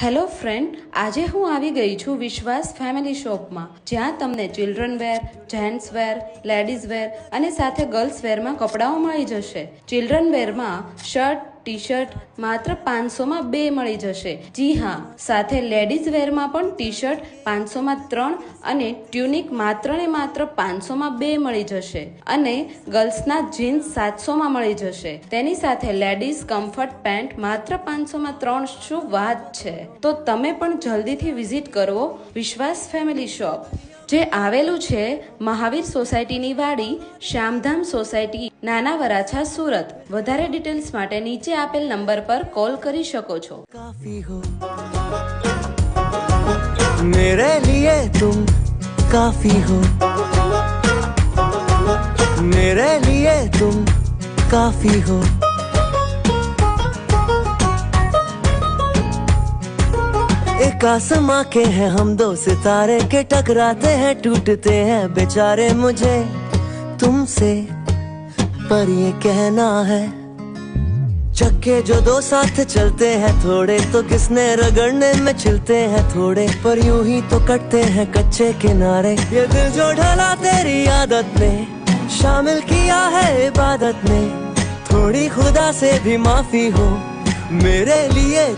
Hello friend, આજે હું આવી ગઈ છું વિશ્વાસ ફેમિલી શોપમાં, જ્યાં તમને children wear gents wear ladies wear અને સાથે ગર્લ્સ વેરમાં કપડાઓ મળી જશે. ચિલ્ડ્રન વેરમાં શર્ટ ટી શર્ટ માત્ર પાંચસોમાં બે મળી જશે. જી હા, સાથે લેડીઝ વેરમાં પણ ટી શર્ટ પાંચસોમાં ત્રણ અને ટ્યુનિક માત્ર ને માત્ર પાંચસોમાં બે મળી જશે અને ગર્લ્સના જીન્સ સાતસોમાં મળી જશે. તેની સાથે લેડીઝ કમ્ફર્ટ પેન્ટ માત્ર પાંચસોમાં ત્રણ શું વાત છે? તો તમે પણ જલ્દીથી વિઝિટ કરવો વિશ્વાસ ફેમિલી શોપ. જે આવેલું છે મહાવીર સોસાયટીની વાડી શ્યામધામ સોસાયટી નાના વરાછા સુરત વધારે ડિટેલ્સ માટે નીચે આપેલ નંબર પર કોલ કરી શકો છો काफी हो मेरे लिए तुम काफी हो मेरे लिए तुम काफी हो एक आसमां के हैं, हम दो सितारे के टकराते हैं, टूटते हैं बेचारे मुझे तुमसे। पर ये कहना है, चक्के जो दो साथ चलते हैं, थोड़े तो किसने रगड़ने में छिलते हैं, थोड़े पर यूँ ही तो कटते हैं कच्चे किनारे। ये दिल जो ढला तेरी आदत ने, शामिल किया है इबादत में थोड़ी खुदा से भी माफ़ी हो, मेरे लिए